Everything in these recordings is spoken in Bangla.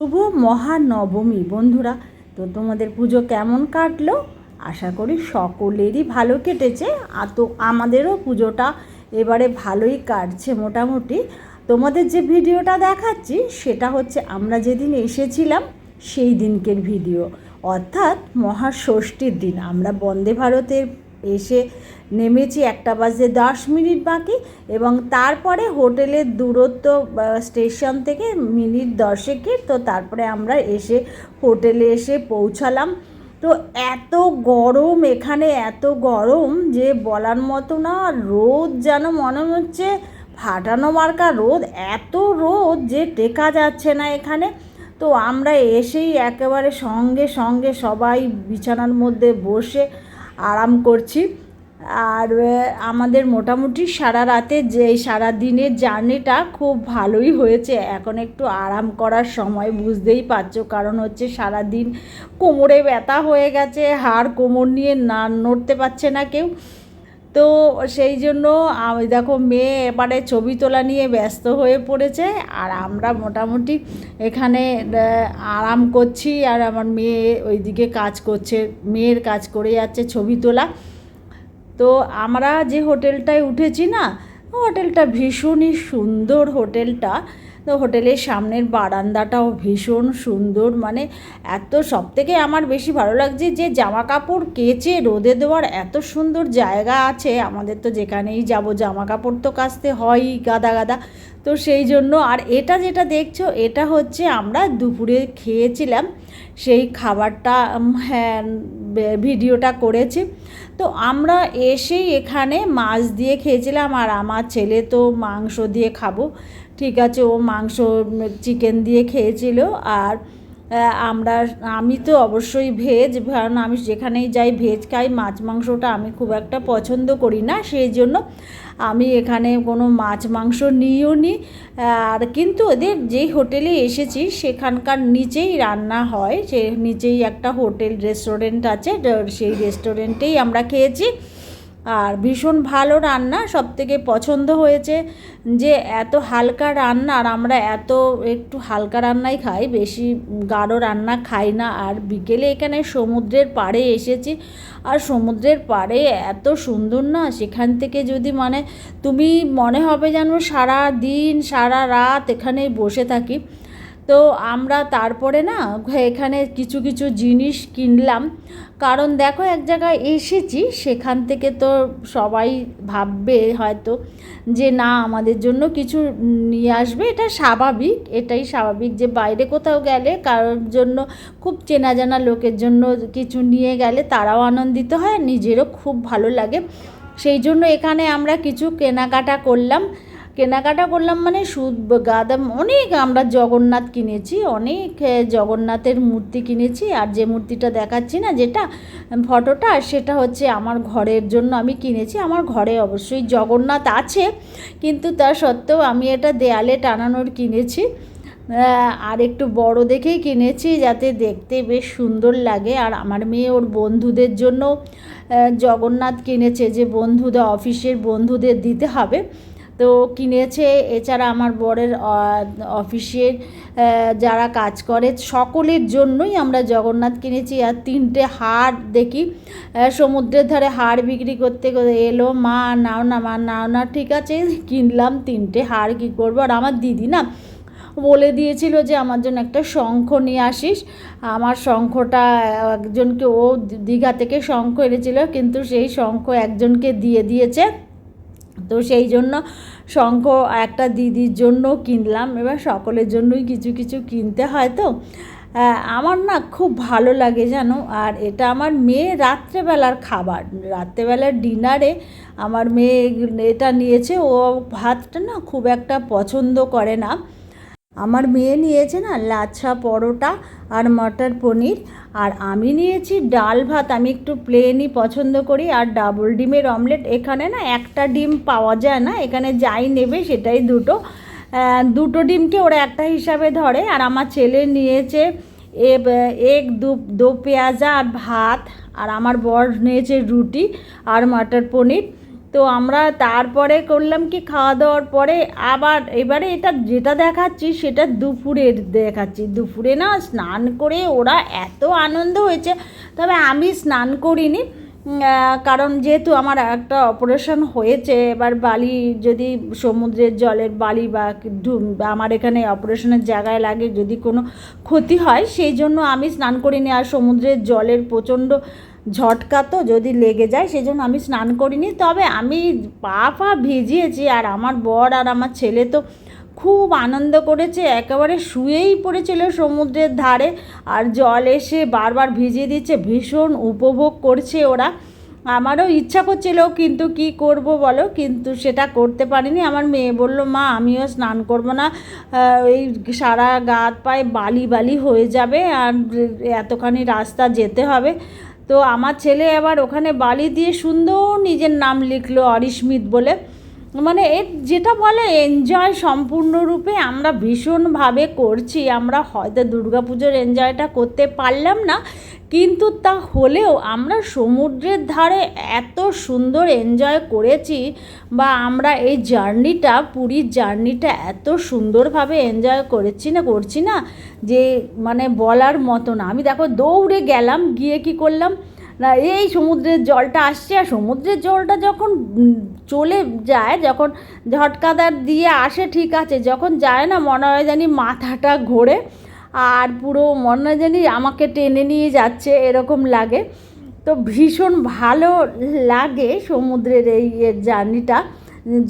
শুভ মহানবমী। বন্ধুরা, তো তোমাদের পুজো কেমন কাটলো? আশা করি সকলেরই ভালো কেটেছে, আর তো আমাদেরও পুজোটা এবারে ভালোই কাটছে মোটামুটি। তোমাদের যে ভিডিওটা দেখাচ্ছি, সেটা হচ্ছে আমরা যেদিন এসেছিলাম, সেই দিনকের ভিডিও। অর্থাৎ মহাষষ্ঠীর দিন, আমরা বন্দে ভারতের এসে নেমেছি একটা বাজে দশ মিনিট বাকি এবং তারপরে হোটেলের দূরত্ব স্টেশন থেকে মিনিট দশেকের, তো তারপরে আমরা এসে হোটেলে এসে পৌঁছালাম। তো এত গরম এখানে, এত গরম যে বলার মতো না, রোদ যেন মনে হচ্ছে ফাটানো মার্কা রোদ, এত রোদ যে টেকা যাচ্ছে না এখানে। তো আমরা এসেই একেবারে সঙ্গে সঙ্গে সবাই বিছানার মধ্যে বসে আরাম করছি। আর আমাদের মোটামুটি সারা রাতে যে সারা দিনের জার্নিটা খুব ভালোই হয়েছে। এখন একটু আরাম করার সময় বুঝতেই পারছ। কারণ হচ্ছে সারা দিন কোমরে ব্যথা হয়ে গেছে, হাড় কোমর নিয়ে না নড়তে পারছে না কেউ। তো সেই জন্য দেখো মেয়ে এবারে ছবি তোলা নিয়ে ব্যস্ত হয়ে পড়েছে আর আমরা মোটামুটি এখানে আরাম করছি আর আমার মেয়ে ওইদিকে কাজ করছে, মেয়ের কাজ করে যাচ্ছে ছবি তোলা। তো আমরা যে হোটেলটায় উঠেছি না, হোটেলটা ভীষণই সুন্দর হোটেলটা। তো হোটেলের সামনের বারান্দাটাও ভীষণ সুন্দর মানে এত সব থেকে আমার বেশি ভালো লাগছে যে জামা কাপড় কেচে রোদে দেওয়ার এত সুন্দর জায়গা আছে। আমাদের তো যেখানেই যাব জামা কাপড় তো কাচতে হয়ই গাদা গাদা। তো সেই জন্য আর এটা যেটা দেখছ, এটা হচ্ছে আমরা দুপুরে খেয়েছিলাম। সেই খাবারটা হ্যাঁ ভিডিওটা করেছি। তো আমরা এসেই এখানে মাছ দিয়ে খেয়েছিলাম আর আমার ছেলে তো মাংস দিয়ে খাব। ঠিক আছে, ও মাংস চিকেন দিয়ে খেয়েছিল আর আমরা, আমি তো অবশ্যই ভেজ, কারণ আমি যেখানেই যাই ভেজ খাই, মাছ মাংসটা আমি খুব একটা পছন্দ করি না, সেই জন্য আমি এখানে কোনো মাছ মাংস নিইও নি। আর কিন্তু ওদের যেই হোটেলে এসেছি, সেখানকার নিচেই রান্না হয়, সে নিচেই একটা হোটেল, রেস্টুরেন্ট আছে সেই রেস্টুরেন্টেই আমরা খেয়েছি। আর ভীষণ ভালো রান্না সব থেকে পছন্দ হয়েছে যে এত হালকা রান্না আর আমরা এত একটু হালকা রান্নাই খাই, বেশি গাঢ় রান্না খাই না। আর বিকেলে এখানে সমুদ্রের পাড়ে এসেছি আর সমুদ্রের পাড়ে এত সুন্দর না, সেখান থেকে যদি মানে তুমি মনে হবে যেন সারা দিন, সারা রাত এখানে বসে থাকি। তো আমরা তারপরে না এখানে কিছু কিছু জিনিস কিনলাম। কারণ দেখো এক জায়গায় এসেছি, সেখান থেকে তো সবাই ভাববে হয়তো যে না, আমাদের জন্য কিছু নিয়ে আসবে। এটা স্বাভাবিক, এটাই স্বাভাবিক যে বাইরে কোথাও গেলে কারোর জন্য খুব চেনা জানা লোকের জন্য কিছু নিয়ে গেলে তারাও আনন্দিত হয়, নিজেরও খুব ভালো লাগে। সেই জন্য এখানে আমরা কিছু কেনাকাটা করলাম। কেনাকাটা করলাম মানে সুদ গাদা অনেক আমরা জগন্নাথ কিনেছি, অনেক জগন্নাথের মূর্তি কিনেছি। আর যে মূর্তিটা দেখাচ্ছি না যেটা, ফটোটা, সেটা হচ্ছে আমার ঘরের জন্য আমি কিনেছি। আমার ঘরে অবশ্যই জগন্নাথ আছে, কিন্তু তা সত্ত্বেও আমি এটা দেয়ালে টানানোর কিনেছি। আর একটু বড় দেখেই কিনেছি যাতে দেখতে বেশ সুন্দর লাগে। আর আমার মেয়ে ওর বন্ধুদের জন্য জগন্নাথ কিনেছে যে বন্ধুদের, অফিসের বন্ধুদের দিতে হবে। তো কিনেছে, এছাড়া আমার বরের অফিসের যারা কাজ করে, সকলের জন্যই আমরা জগন্নাথ কিনেছি। আর তিনটে হাড় দেখি সমুদ্রের ধারে হাড় বিক্রি করতে এলো, মা, নাও না, মা, নাও না, ঠিক আছে, কিনলাম তিনটে হাড় কী করব? আর আমার দিদি না বলে দিয়েছিল যে, আমার জন্য একটা শঙ্খ নিয়ে আসিস। আমার শঙ্খটা একজনকে, ও দীঘা থেকে শঙ্খ এনেছিল, কিন্তু সেই শঙ্খ একজনকে দিয়ে দিয়েছে। তো সেই জন্য শঙ্খ একটা দিদির জন্য কিনলাম, এবার সকলের জন্যই কিছু কিছু কিনতে হয় তো। আমার না খুব ভালো লাগে জানো, আর এটা আমার মেয়ে রাত্রেবেলার খাবার। রাত্রেবেলার ডিনারে আমার মেয়ে এটা নিয়েছে, ও ভাতটা না খুব একটা পছন্দ করে না। আমার মেয়ে নিয়েছে না লাচ্ছা পরোটা আর মটর পনির, আর আমি নিয়েছি ডাল ভাত। আমি একটু প্লেনই পছন্দ করি, আর ডাবল ডিমের অমলেট এখানে না একটা ডিম পাওয়া যায় না, এখানে যাই নেবে সেটাই দুটো। দুটো ডিমকে ওরা একটা হিসাবে ধরে, আর আমার ছেলে নিয়েছে এক দু, দো পেঁয়াজা আর ভাত, আর আমার বর নিয়েছে রুটি আর মটর পনির। তো আমরা তারপরে করলাম কি খাওয়া দাওয়ার পরে আবার এবারে এটা যেটা দেখাচ্ছি সেটা দুপুরের দেখাচ্ছি। দুপুরে না স্নান করে ওরা এত আনন্দ হয়েছে, তবে আমি স্নান করিনি কারণ যেহেতু আমার একটা অপারেশন হয়েছে, এবার বালি যদি সমুদ্রের জলের বালি বা আমার এখানে অপারেশনের জায়গায় লাগে যদি কোনো ক্ষতি হয়, সেই জন্য আমি স্নান করিনি। আর সমুদ্রের জলের প্রচণ্ড ঝটকা তো যদি লেগে যায় সেই জন্য আমি স্নান করিনি। তবে আমি পা পা ভিজিয়েছি আর আমার বর আর আমার ছেলে তো খুব আনন্দ করেছে। একেবারে শুয়েই পড়েছিল সমুদ্রের ধারে আর জল এসে বারবার ভিজিয়ে দিচ্ছে। ভীষণ উপভোগ করছে ওরা। আমারও ইচ্ছা করছিল, কিন্তু কি করব বলো? কিন্তু সেটা করতে পারিনি। আমার মেয়ে বলল, মা, আমিও স্নান করব না। এই সারা গা হাত পায়ে বালি বালি হয়ে যাবে আর এতখানি রাস্তা যেতে হবে। তো আমার ছেলে আবার ওখানে বালি দিয়ে সুন্দর নিজের নাম লিখলো অরিস্মিত বলে। মানে এর যেটা বলে এনজয় সম্পূর্ণরূপে আমরা ভীষণভাবে করছি। আমরা হয়তো দুর্গাপুজোর এনজয়টা করতে পারলাম না, কিন্তু তা হলেও আমরা সমুদ্রের ধারে এত সুন্দর এনজয় করেছি বা আমরা এই জার্নিটা পুরীর জার্নিটা এত সুন্দরভাবে এনজয় করেছি না, করছি না যে মানে বলার মতো না। আমি দেখো দৌড়ে গেলাম, গিয়ে কি করলাম? না, এই সমুদ্রের জলটা আসছে আর সমুদ্রের জলটা যখন চলে যায়, যখন ঝটকাদার দিয়ে আসে, ঠিক আছে, যখন যায় না, মনে হয় জানি মাথাটা ঘোরে আর পুরো মনে হয় জানি আমাকে টেনে নিয়ে যাচ্ছে, এরকম লাগে। তো ভীষণ ভালো লাগে সমুদ্রের এই জার্নিটা।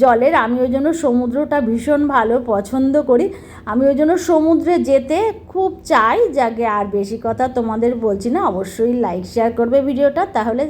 জলের, আমি ওই জন্য সমুদ্রটা ভীষণ ভালো পছন্দ করি। আমি ওই জন্য সমুদ্রে যেতে খুব চাই, যাকে আর বেশি কথা তোমাদের বলছি না। অবশ্যই লাইক শেয়ার করবে ভিডিওটা। তাহলে